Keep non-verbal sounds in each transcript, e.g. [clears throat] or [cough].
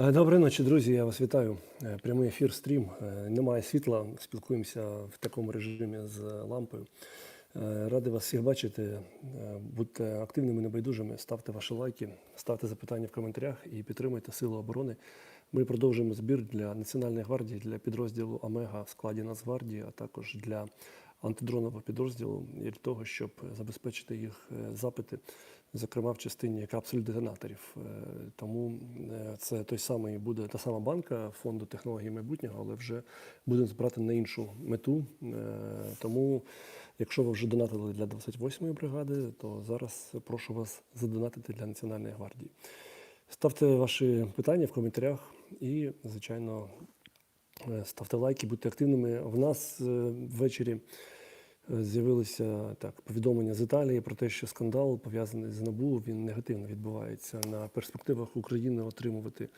Е, Доброї ночі, друзі. Я вас вітаю. Е, Прямий ефір, стрім. Е, Немає світла. Спілкуємося в такому режимі з лампою. Радий вас всіх бачити. Будьте активними, небайдужими, ставте ваші лайки, ставте запитання в коментарях і підтримуйте Сили оборони. Ми продовжуємо збір для Національної гвардії, для підрозділу Омега в складі Нацгвардії, а також для антидронового підрозділу і для того, щоб забезпечити їх запити, зокрема в частині капсуль детонаторів. Е, Тому е, це той самий буде та сама банка фонду технологій майбутнього, але вже будемо збирати на іншу мету. Е, Тому, якщо ви вже донатили для 28-ї бригади, то зараз прошу вас задонатити для Національної гвардії. Ставте ваші питання в коментарях і, звичайно, Ставте лайки, будьте активними. В нас ввечері з'явилися так повідомлення з Італії про те, що скандал пов'язаний з НАБУ він негативно відбувається на перспективах України отримувати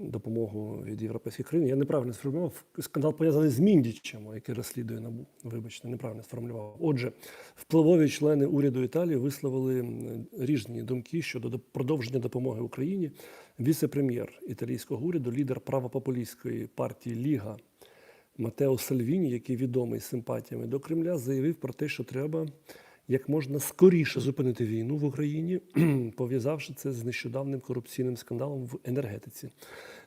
допомогу від європейських країн. Я неправильно сформулював. Скандал пов'язаний з Міндічем, який розслідує НАБУ. Вибачте, неправильно сформулював. Отже, впливові члени уряду Італії висловили різні думки щодо до- продовження допомоги Україні. Віце-прем'єр італійського уряду, лідер правопопулістської партії Ліга Матео Сальвіні, який відомий симпатіями до Кремля, заявив про те, що треба як можна скоріше зупинити війну в Україні, [clears throat] пов'язавши це з нещодавним корупційним скандалом в енергетиці.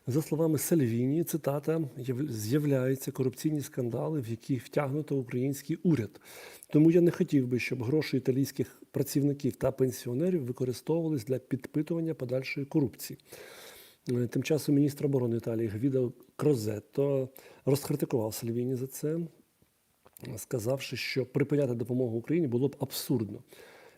За словами Сальвіні, цитата «Яв- з'являються корупційні скандали, в які втягнуто український уряд. Тому я не хотів би, щоб гроші італійських працівників та пенсіонерів використовувались для підпитування подальшої корупції. Е, Тим часом міністр оборони Італії Гвідо Крозетто розкритикував Сальвіні за це, сказавши, що припиняти допомогу Україні було б абсурдно.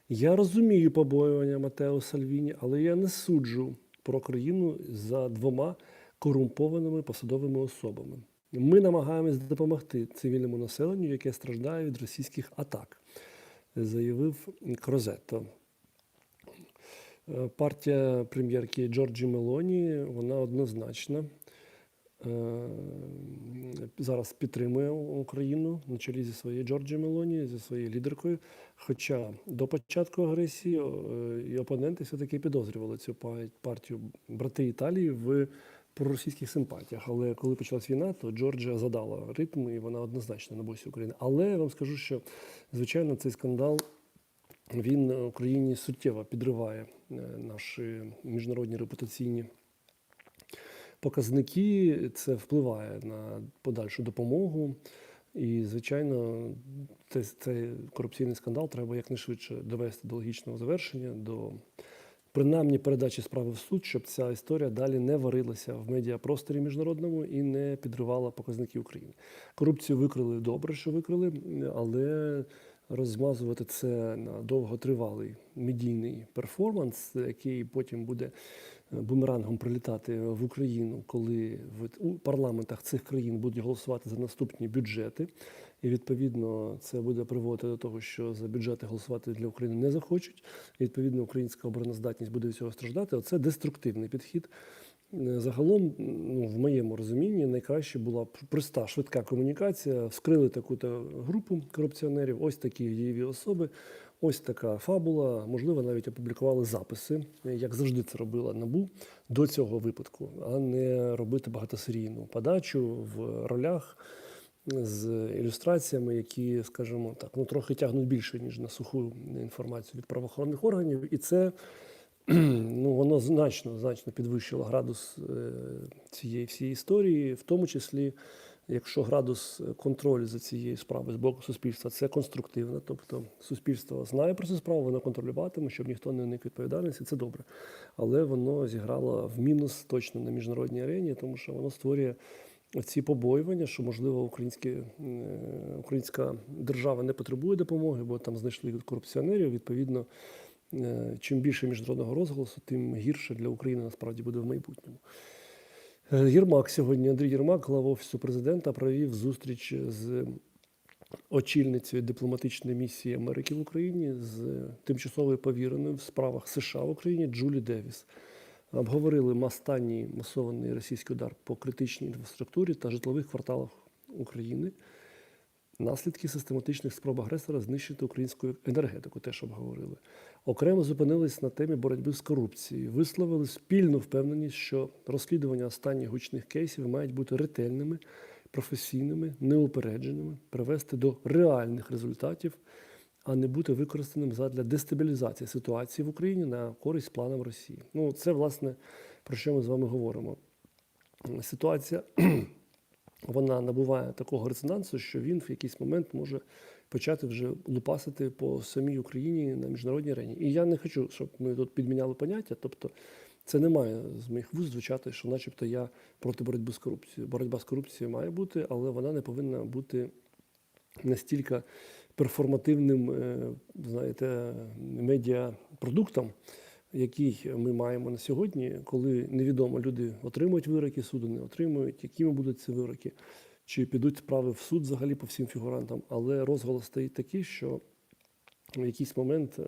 Я розумію побоювання Матео Сальвіні, але я не суджу про країну за двома корумпованими посадовими особами. Ми намагаємось допомогти цивільному населенню, яке страждає від російських атак, заявив Крозетто. Е, Партія прем'єрки Джорджі Мелоні вона однозначно е, зараз підтримує Україну на чолі зі своєю Джорджі Мелоні, зі своєю лідеркою. Хоча до початку агресії і опоненти все-таки підозрювали цю партію брати Італії в проросійських симпатіях. Але коли почалась війна, то Джорджія задала ритм і вона однозначно на босі України. Але я вам скажу, що звичайно цей скандал він Україні суттєво підриває е, наші міжнародні репутаційні показники. Це впливає на подальшу допомогу. І, звичайно, цей, цей корупційний скандал треба якнайшвидше довести до логічного завершення, до принаймні передачі справи в суд, щоб ця історія далі не варилася в медіапросторі міжнародному і не підривала показники України. Корупцію викрили добре, що викрили, але розмазувати це на довготривалий медійний перформанс, який потім буде е, бумерангом прилітати в Україну, коли в парламентах цих країн будуть голосувати за наступні бюджети. І відповідно це буде приводити до того, що за бюджети голосувати для України не захочуть. І, відповідно, українська обороноздатність буде від цього страждати. Оце деструктивний підхід. Е, Загалом, ну, в моєму розумінні, найкраще була проста, швидка комунікація. Вскрили таку-то групу корупціонерів, ось такі дієві особи, ось така фабула. Можливо, навіть опублікували записи, як завжди це робила НАБУ до цього випадку, а не робити багатосерійну подачу в ролях з ілюстраціями, які, скажімо так, ну трохи тягнуть більше, ніж на суху інформацію від правоохоронних органів. І це [clears throat] ну, воно значно, значно підвищило градус е, цієї всієї історії, в тому числі, якщо градус контролю за цією справою з боку суспільства це конструктивно, тобто суспільство знає про цю справу, воно контролюватиме, щоб ніхто не уник відповідальності, це добре. Але воно зіграло в мінус точно на міжнародній арені, тому що воно створює ці побоювання, що можливо українські, е, українська держава не потребує допомоги, бо там знайшли корупціонерів. Відповідно, е, чим більше міжнародного розголосу, тим гірше для України насправді буде в майбутньому. Е, Єрмак сьогодні, Андрій Єрмак, глава офісу президента, провів зустріч з очільницею дипломатичної місії Америки в Україні з тимчасовою повіреною в справах США в Україні Джулі Девіс. Обговорили останній масований російський удар по критичній інфраструктурі та житлових кварталах України. Наслідки систематичних спроб агресора знищити українську енергетику, теж обговорили. Окремо зупинились на темі боротьби з корупцією, висловили спільну впевненість, що розслідування останніх гучних кейсів мають бути ретельними, професійними, неупередженими, привести до реальних результатів, а не бути використаним задля дестабілізації ситуації в Україні на користь планам Росії. Ну, це власне про що ми з вами говоримо. Ситуація вона набуває такого резонансу, що він в якийсь момент може почати вже лупасити по самій Україні на міжнародній арені. І я не хочу, щоб ми тут підміняли поняття. Тобто, це не має з моїх вуст звучати, що, начебто, я проти боротьби з корупцією. Боротьба з корупцією має бути, але вона не повинна бути настільки перформативним, е, знаєте, медіапродуктом, який ми маємо на сьогодні, коли невідомо люди отримують вироки, суду не отримують, якими будуть ці вироки, чи підуть справи в суд взагалі по всім фігурантам. Але розголос стоїть такий, що в якийсь момент е,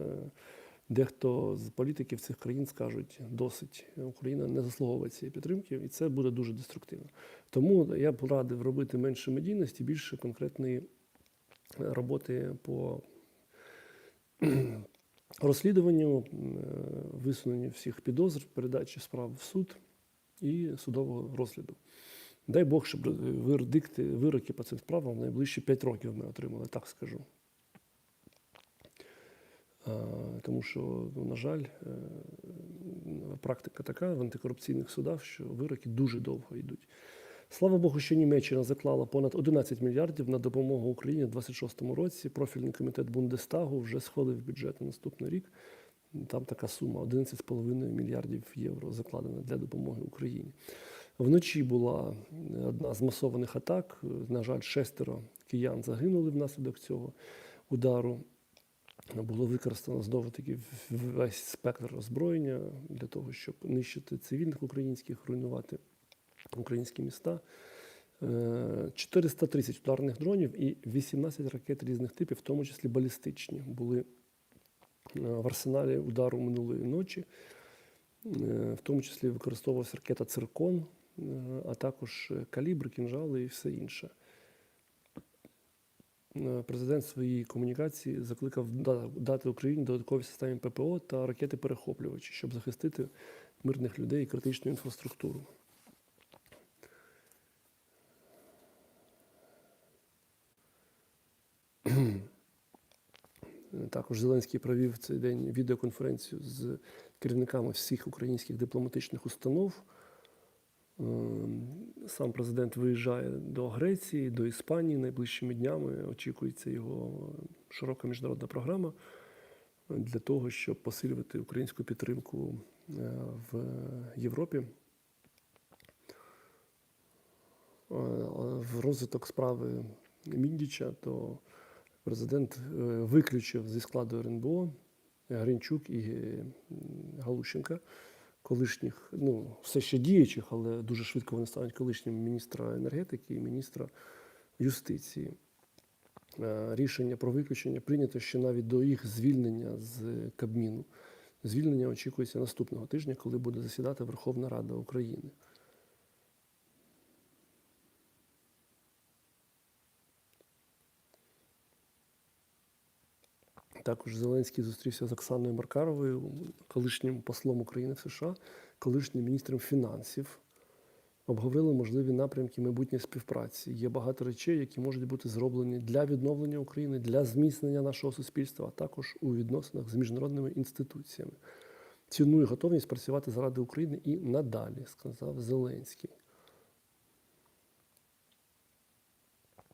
дехто з політиків цих країн скажуть, досить Україна не заслуговує цієї підтримки, і це буде дуже деструктивно. Тому я б радив робити менше медійності, більше конкретної роботи по розслідуванню, е, висуненню всіх підозр, передачі справ в суд і судового розгляду. Дай Бог, щоб вердикти, вироки по цим справам в найближчі 5 років ми отримали, так скажу. Тому що, ну, на жаль, е, практика така в антикорупційних судах, що вироки дуже довго йдуть. Слава Богу, що Німеччина заклала понад 11 мільярдів на допомогу Україні у 2026 році. Профільний комітет Бундестагу вже схвалив бюджет на наступний рік. Там така сума 11,5 мільярдів євро закладена для допомоги Україні. Вночі була одна з масованих атак. На жаль, шестеро киян загинули внаслідок цього удару. Було використано знову таки весь спектр озброєння для того, щоб нищити цивільних українських, руйнувати українські міста. Е, 430 ударних дронів і 18 ракет різних типів, в тому числі балістичні, були е, в арсеналі удару минулої ночі. Е, В тому числі використовувалася ракета Циркон, е, а також калібри, кінжали і все інше. Е, Президент в своїй комунікації закликав дати Україні додаткові системи ППО та ракети-перехоплювачі, щоб захистити мирних людей і критичну інфраструктуру. Також Зеленський провів в цей день відеоконференцію з керівниками всіх українських дипломатичних установ. Ем, Сам президент виїжджає до Греції, до Іспанії найближчими днями. Очікується його широка міжнародна програма для того, щоб посилювати українську підтримку е, в Європі. Е, В розвиток справи Міндіча, то президент е, виключив зі складу РНБО Гринчук і е, Галущенка, колишніх, ну, все ще діючих, але дуже швидко вони стануть колишнім міністра енергетики і міністра юстиції. Е, Рішення про виключення прийнято ще навіть до їх звільнення з Кабміну. Звільнення очікується наступного тижня, коли буде засідати Верховна Рада України. Також Зеленський зустрівся з Оксаною Маркаровою, колишнім послом України в США, колишнім міністром фінансів. Обговорили можливі напрямки майбутньої співпраці. Є багато речей, які можуть бути зроблені для відновлення України, для зміцнення нашого суспільства, а також у відносинах з міжнародними інституціями. Ціную готовність працювати заради України і надалі, сказав Зеленський.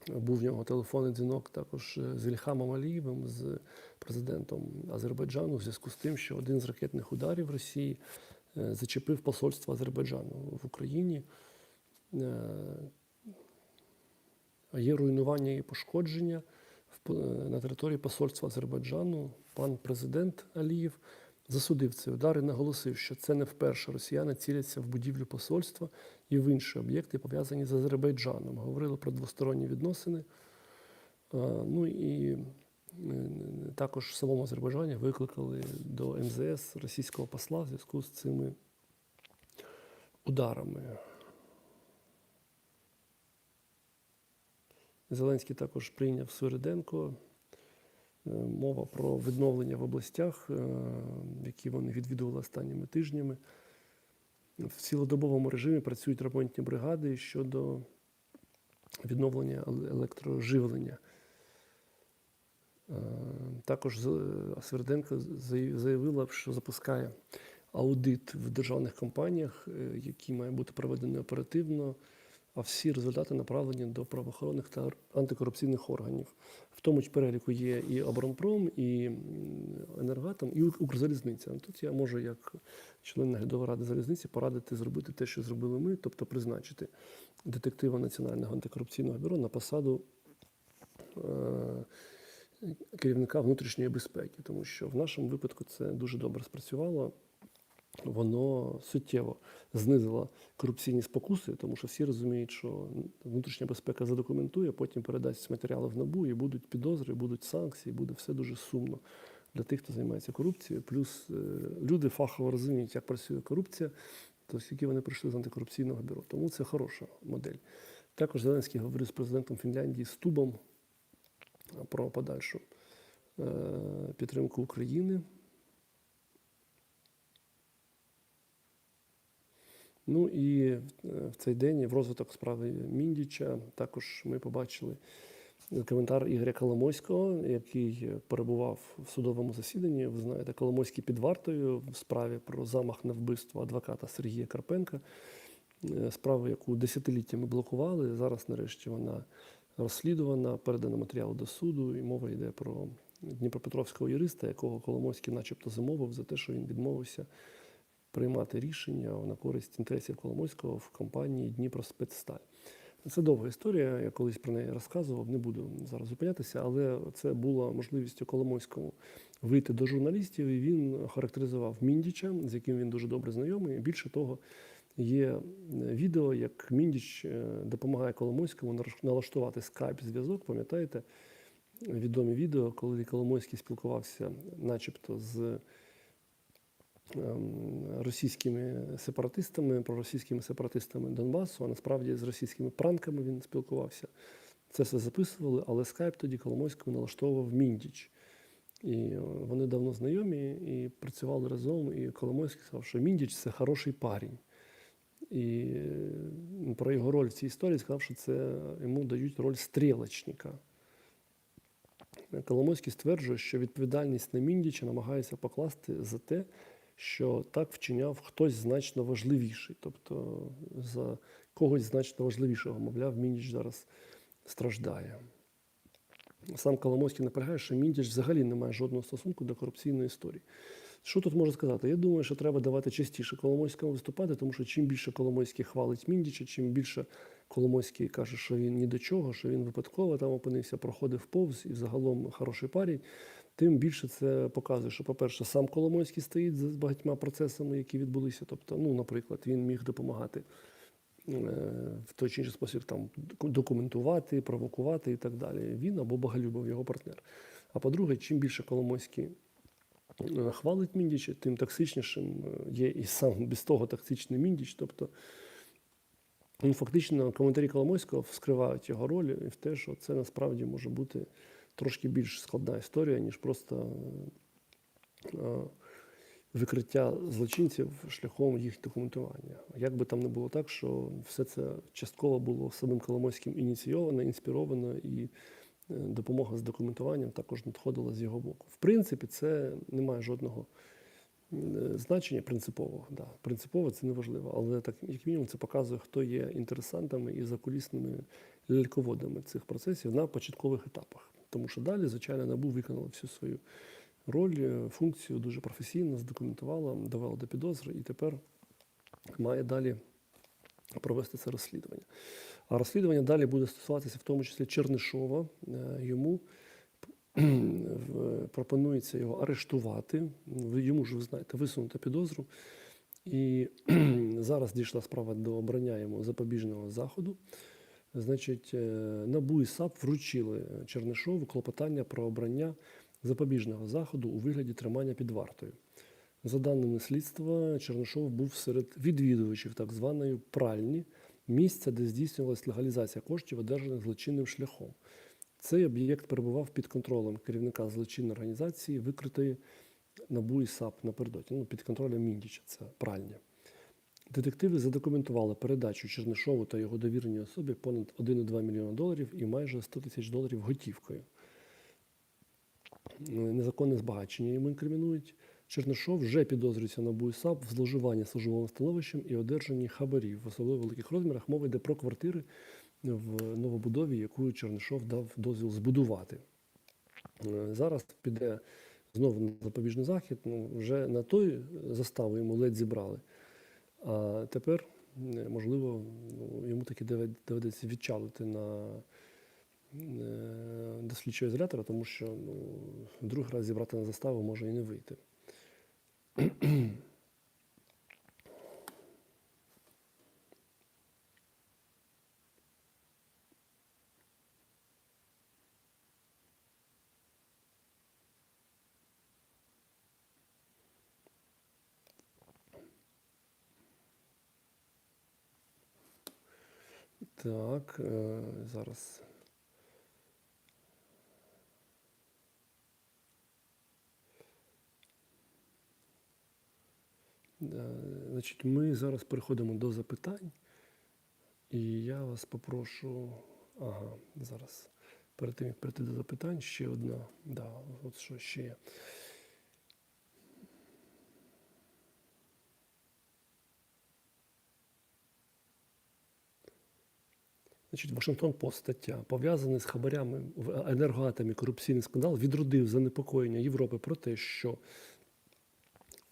Був в нього телефонний дзвінок також е, з Ільхамом Алієвим, з президентом Азербайджану, в зв'язку з тим, що один з ракетних ударів Росії е, зачепив посольство Азербайджану в Україні. Е, Є руйнування і пошкодження е, на території посольства Азербайджану. Пан президент Алієв засудив цей удар і наголосив, що це не вперше росіяни ціляться в будівлю посольства і в інші об'єкти, пов'язані з Азербайджаном. Говорили про двосторонні відносини. Ну і також в самому Азербайджані викликали до МЗС російського посла в зв'язку з цими ударами. Зеленський також прийняв Свириденко. Е, Мова про відновлення в областях, е, які вони відвідували останніми тижнями. В цілодобовому режимі працюють ремонтні бригади щодо відновлення електроживлення. Е, Також е, Сверденко заявила, що запускає аудит в державних компаніях, е, який має бути проведений оперативно, а всі результати направлені до правоохоронних та антикорупційних органів. В тому ж переліку є і Оборонпром, і Енергатом, і Ук- Укрзалізниця. Тут я можу, як член наглядової ради залізниці, порадити зробити те, що зробили ми, тобто призначити детектива Національного антикорупційного бюро на посаду е, керівника внутрішньої безпеки, тому що в нашому випадку це дуже добре спрацювало. Воно суттєво знизило корупційні спокуси, тому що всі розуміють, що внутрішня безпека задокументує, потім передасть матеріали в НАБУ, і будуть підозри, будуть санкції, буде все дуже сумно для тих, хто займається корупцією. Плюс е, люди фахово розуміють, як працює корупція, то скільки вони прийшли з антикорупційного бюро. Тому це хороша модель. Також Зеленський говорив з президентом Фінляндії Стубом про подальшу е, підтримку України. Ну і е, в цей день в розвиток справи Міндіча також ми побачили коментар Ігоря Коломойського, який перебував в судовому засіданні. Ви знаєте, Коломойський під вартою в справі про замах на вбивство адвоката Сергія Карпенка. Е, Справу, яку десятиліттями блокували. Зараз, нарешті, вона розслідувана, передана матеріал до суду, і мова йде про дніпропетровського юриста, якого Коломойський начебто замовив за те, що він відмовився приймати рішення на користь інтересів Коломойського в компанії Дніпроспецсталь. Це довга історія, я колись про неї розказував, не буду зараз зупинятися, але це була можливість Коломойському вийти до журналістів, і він характеризував Міндіча, з яким він дуже добре знайомий. Більше того, є відео, як Міндіч е, допомагає Коломойському налаштувати скайп-зв'язок. Пам'ятаєте, відомі відео, коли Коломойський спілкувався, начебто, з ем, російськими сепаратистами, проросійськими сепаратистами Донбасу, а насправді з російськими пранками він спілкувався. Це все записували, але скайп тоді Коломойському налаштовував Міндіч. І е, вони давно знайомі і працювали разом. І Коломойський сказав, що Міндіч це хороший парень. І е, про його роль в цій історії сказав, що це йому дають роль стрілочника. Коломойський стверджує, що відповідальність на Міндіча намагається покласти за те, що так вчиняв хтось значно важливіший, тобто за когось значно важливішого. Мовляв, Міндіч зараз страждає. Сам Коломойський наполягає, що Міндіч взагалі не має жодного стосунку до корупційної історії. Що тут можу сказати? Я думаю, що треба давати частіше Коломойському виступати, тому що чим більше Коломойський хвалить Міндіча, чим більше Коломойський каже, що він ні до чого, що він випадково там опинився, проходив повз і загалом хороший парень, тим більше це показує, що, по-перше, сам Коломойський стоїть за багатьма процесами, які відбулися. Тобто, ну, наприклад, він міг допомагати е, в той чи інший спосіб там документувати, провокувати і так далі. Він або Боголюбов, його партнер. А по-друге, чим більше Коломойський хвалить Міндіча, тим токсичнішим е, є і сам без того токсичний Міндіч. Тобто, ну, фактично, коментарі Коломойського вскривають його роль і в те, що це насправді може бути трошки більш складна історія, ніж просто е, е, викриття злочинців шляхом їх документування. Як би там не було так, що все це частково було самим Коломойським ініційовано, інспіровано, і е, допомога з документуванням також надходила з його боку. В принципі, це не має жодного е, значення принципового. Да. Принципово це не важливо, але так як мінімум це показує, хто є інтересантами і закулісними ляльководами цих процесів на початкових етапах. Тому що далі, звичайно, НАБУ виконала всю свою роль, е, функцію дуже професійно, задокументувала, довела до підозри і тепер має далі провести це розслідування. А розслідування далі буде стосуватися в тому числі Чернишова. Е, Йому [clears throat] пропонується його арештувати. Йому ж, ви знаєте, висунути підозру. І [clears throat] зараз дійшла справа до обрання йому запобіжного заходу. Значить, е, НАБУ і САП вручили Чернишову клопотання про обрання запобіжного заходу у вигляді тримання під вартою. За даними слідства, Чернишов був серед відвідувачів так званої пральні місця, де здійснювалась легалізація коштів, одержаних злочинним шляхом. Цей об'єкт перебував під контролем керівника злочинної організації, викритої НАБУ і САП напередодні. Ну, під контролем Міндіча, це пральня. Детективи задокументували передачу Чернишову та його довіреній особі понад 1,2 мільйона доларів і майже 100 тисяч доларів готівкою. Незаконне збагачення йому інкримінують. Чернишов вже підозрюється на БУСАП в зловживанні службовим становищем і одержанні хабарів в особливо великих розмірах. Мова йде про квартири в новобудові, яку Чернишов дав дозвіл збудувати. Е, Зараз піде знову на запобіжний захід. Ну, вже на той заставу йому ледь зібрали. А тепер, е, можливо, ну, йому таки доведеться відчалити на е, до слідчого ізолятора, тому що ну, другий раз зібрати на заставу може і не вийти. Так, е, зараз. Е, Значить, ми зараз переходимо до запитань. І я вас попрошу. Ага, зараз. Перед тим, як перейти до запитань, ще одна. Да, от що ще є. Значить, Вашингтон Пост стаття пов'язаний з хабарями в енергоатомі корупційний скандал відродив занепокоєння Європи про те, що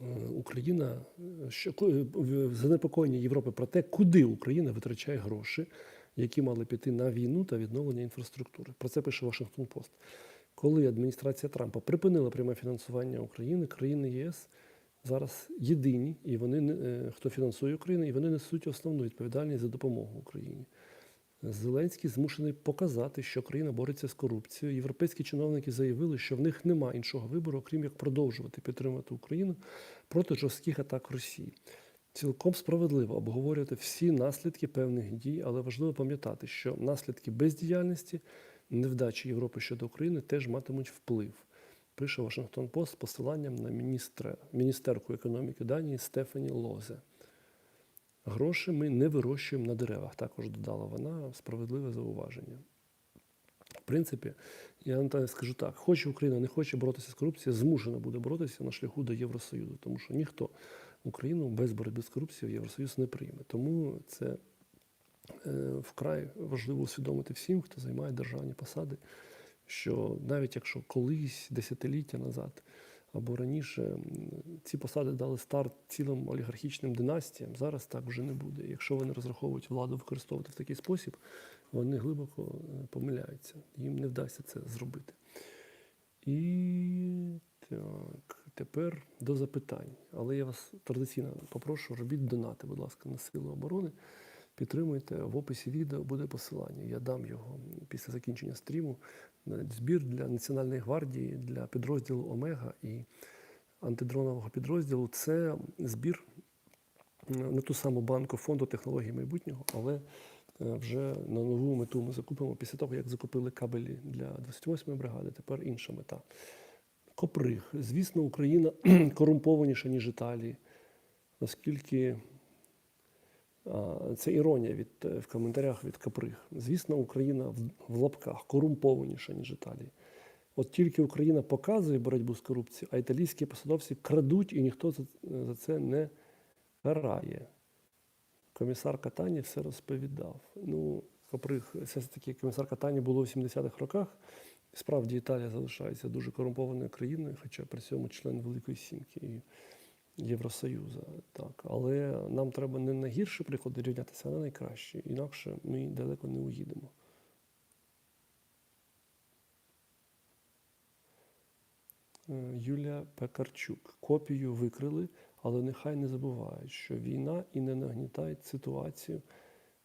е, Україна що занепокоєння Європи про те, куди Україна витрачає гроші, які мали піти на війну та відновлення інфраструктури. Про це пише Вашингтон Пост. Коли адміністрація Трампа припинила пряме фінансування України, країни ЄС зараз єдині, і вони е, хто фінансує Україну, і вони несуть основну відповідальність за допомогу Україні. Зеленський змушений показати, що країна бореться з корупцією. Європейські чиновники заявили, що в них нема іншого вибору, крім як продовжувати підтримувати Україну проти жорстких атак Росії. Цілком справедливо обговорювати всі наслідки певних дій, але важливо пам'ятати, що наслідки бездіяльності, невдачі Європи щодо України теж матимуть вплив. Пише Вашингтон Пост з посиланням на міністра, міністерку економіки Данії Стефані Лозе. Гроші ми не вирощуємо на деревах, також додала вона справедливе зауваження. В принципі, я скажу так: хоче Україна, не хоче боротися з корупцією, змушена буде боротися на шляху до Євросоюзу, тому що ніхто Україну без боротьби з корупцією в Євросоюз не прийме. Тому це е, вкрай важливо усвідомити всім, хто займає державні посади, що навіть якщо колись десятиліття назад або раніше ці посади дали старт цілим олігархічним династіям, зараз так вже не буде. Якщо вони розраховують владу використовувати в такий спосіб, вони глибоко е, помиляються. Їм не вдасться це зробити. І так, тепер до запитань. Але я вас традиційно попрошу, робіть донати, будь ласка, на сили оборони. Підтримуйте в описі відео буде посилання. Я дам його після закінчення стріму. Збір для Національної гвардії, для підрозділу Омега і антидронового підрозділу. Це збір на ту саму банку фонду технологій майбутнього, але е, вже на нову мету ми закупимо після того, як закупили кабелі для 28-ї бригади. Тепер інша мета. Коприг. Звісно, Україна [clears throat] корумпованіша, ніж Італії, оскільки це іронія від, е, в коментарях від Каприг. Звісно, Україна в, в лапках корумпованіша, ніж Італія. От тільки Україна показує боротьбу з корупцією, а італійські посадовці крадуть і ніхто за, за це не карає. Комісар Катані все розповідав. Ну, Каприг, все ж таки, комісар Катані було в 70-х роках. Справді Італія залишається дуже корумпованою країною, хоча при цьому член Великої Сімки Євросоюзу. Так. Але нам треба не на гірші приклади рівнятися, а на найкращі. Інакше ми далеко не уїдемо. Е, Юлія Пекарчук. Копію викрили, але нехай не забувають, що війна і не нагнітають ситуацію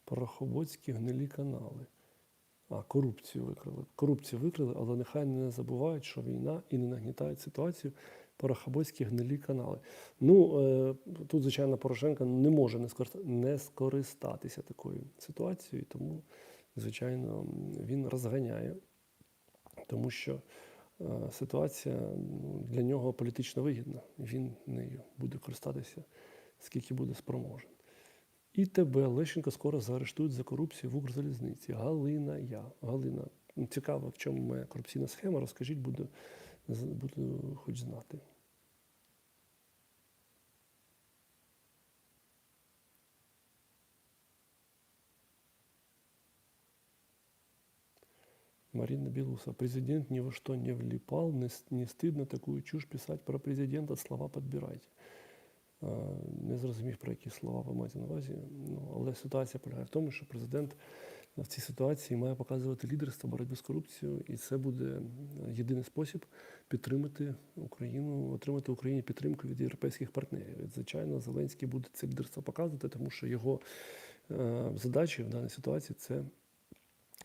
порохоботські гнилі канали. А, корупцію викрили. Корупцію викрили, але нехай не забувають, що війна і не нагнітають ситуацію порохобойські гнилі канали. Ну, е, тут, звичайно, Порошенко не може не скористатися такою ситуацією, тому, звичайно, він розганяє, тому що е, ситуація ну, для нього політично вигідна. Він нею буде користатися, скільки буде спроможен. І тебе Лещенко скоро заарештують за корупцію в Укрзалізниці. Галина я. Галина. Цікаво, в чому моя корупційна схема. Розкажіть, буду, буду хоч знати. Марина Белуса. Президент ни во что не влипал, не, стыдно такую чушь писать про президента, слова подбирайте. Не зрозумів, про які слова ви маєте на увазі. Ну, але ситуація полягає в тому, що президент в цій ситуації має показувати лідерство боротьби з корупцією, і це буде е, єдиний спосіб підтримати Україну, отримати Україні підтримку від європейських партнерів. І, звичайно, Зеленський буде це лідерство показувати, тому що його е, задачі в даній ситуації це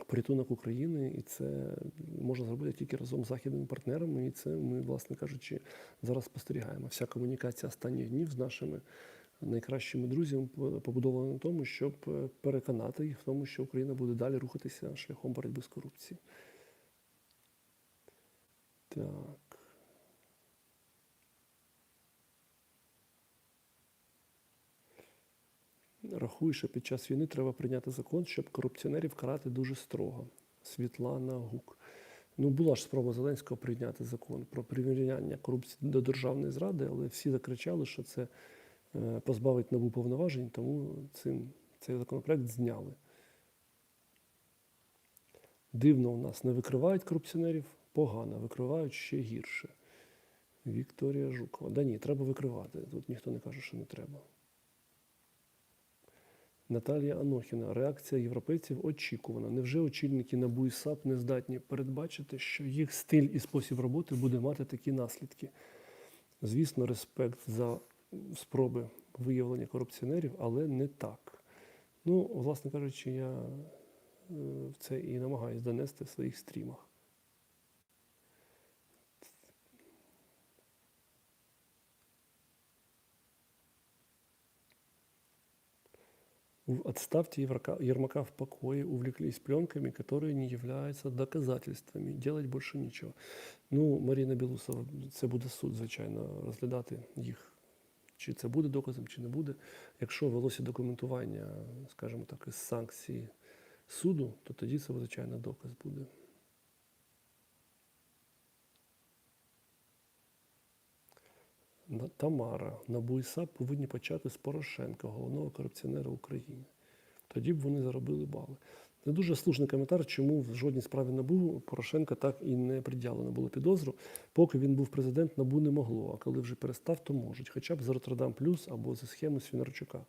порятунок України, і це можна зробити тільки разом з західними партнерами. І це ми, власне кажучи, зараз спостерігаємо. Вся комунікація останніх днів з нашими найкращими друзями побудована на тому, щоб е, переконати їх в тому, що Україна буде далі рухатися шляхом боротьби з корупцією. Так. Рахую, що під час війни треба прийняти закон, щоб корупціонерів карати дуже строго. Світлана Гук. Ну, була ж спроба Зеленського прийняти закон про прирівняння корупції до державної зради, але всі закричали, що це позбавить нову повноважень, тому цим, цей законопроект зняли. Дивно, у нас не викривають корупціонерів, погано, викривають ще гірше. Вікторія Жукова. Да ні, треба викривати. Тут ніхто не каже, що не треба. Наталія Анохіна. Реакція європейців очікувана. Невже очільники НАБУ і САП не здатні передбачити, що їх стиль і спосіб роботи буде мати такі наслідки? Звісно, респект за спроби виявлення корупціонерів, але не так. Ну, власне кажучи, я е, це і намагаюся донести в своїх стрімах. В- Отставьте Ермака в покое, увлеклись пленками, которые не являются доказательствами. Делать больше нічого. Ну, Маріна Білусова, це буде суд, звичайно, розглядати їх. Чи це буде доказом, чи не буде. Якщо велося документування, скажімо так, із санкції суду, то тоді це, звичайно, доказ буде. Тамара, НАБУ і САП повинні почати з Порошенка, головного корупціонера України. Тоді б вони заробили бали. Це дуже слушний коментар, чому в жодній справі НАБУ Порошенка так і не приділено було підозру. Поки він був президент, НАБУ не могло, а коли вже перестав, то можуть. Хоча б за Роттердам Плюс або за схему Свінарчука.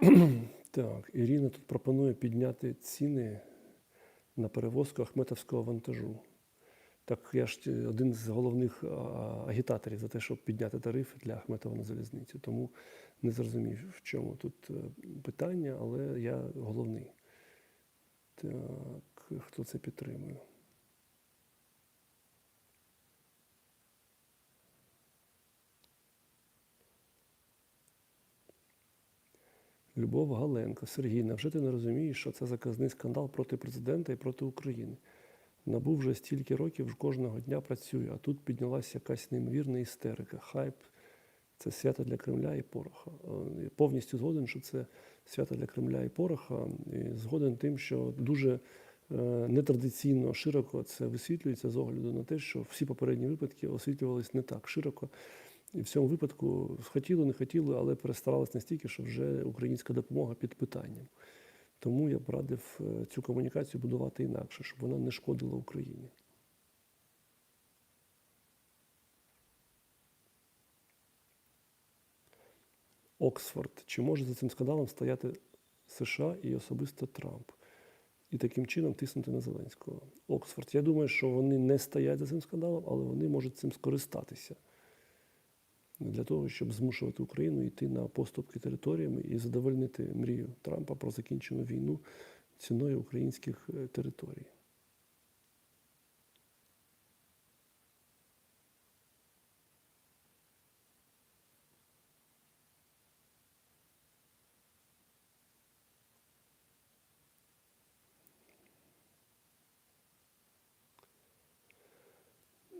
[clears throat] Так, Ірина тут пропонує підняти ціни на перевозку ахметовського вантажу. Так я ж е, один з головних агітаторів за те, щоб підняти тарифи для Ахметова на залізницю. Тому не зрозумів, в чому тут е, питання, але я головний. Так, хто це підтримує? Любов Галенко. Сергій, невже ти не розумієш, що це заказний скандал проти президента і проти України? Набув вже стільки років кожного дня працює, а тут піднялася якась неймовірна істерика. Хайп це свято для Кремля і Пороха. Е, Повністю згоден, що це свято для Кремля і Пороха. І згоден тим, що дуже е, нетрадиційно широко це висвітлюється з огляду на те, що всі попередні випадки освітлювалися не так широко. І в цьому випадку хотіли, не хотіло, але перестарались настільки, що вже українська допомога під питанням. Тому я б радив е, цю комунікацію будувати інакше, щоб вона не шкодила Україні. Оксфорд. Чи може за цим скандалом стояти США і особисто Трамп? І таким чином тиснути на Зеленського. Оксфорд. Я думаю, що вони не стоять за цим скандалом, але вони можуть цим скористатися для того, щоб змушувати Україну йти на поступки територіями і задовольнити мрію Трампа про закінчену війну ціною українських е, територій.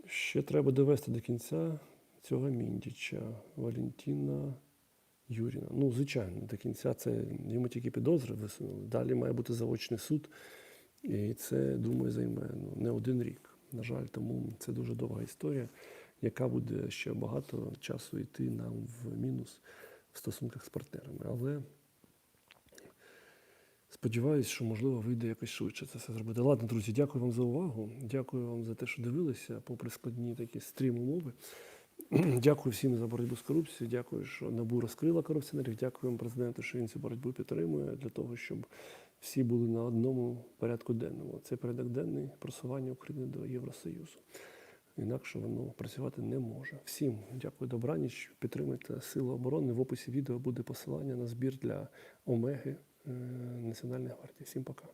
Ще треба довести до кінця цього Міндіча, Валентина Юріна. Ну, звичайно, до кінця це йому тільки підозри висунули. Далі має бути заочний суд. І це, думаю, займе ну, не один рік. На жаль, тому це дуже довга історія, яка буде ще багато часу йти нам в мінус в стосунках з партнерами. Але сподіваюся, що можливо вийде якось швидше це все зробити. Ладно, друзі, дякую вам за увагу. Дякую вам за те, що дивилися, попри складні такі стрім умови. [clears throat] Дякую всім за боротьбу з корупцією. Дякую, що НАБУ розкрила корупціонерів. Дякую президенту, що він цю боротьбу підтримує для того, щоб всі були на одному порядку денному. Це порядок денний просування України до Євросоюзу. Інакше воно працювати не може. Всім дякую, добраніч. Підтримуйте Сили оборони. В описі відео буде посилання на збір для Омеги е, Національної гвардії. Всім пока.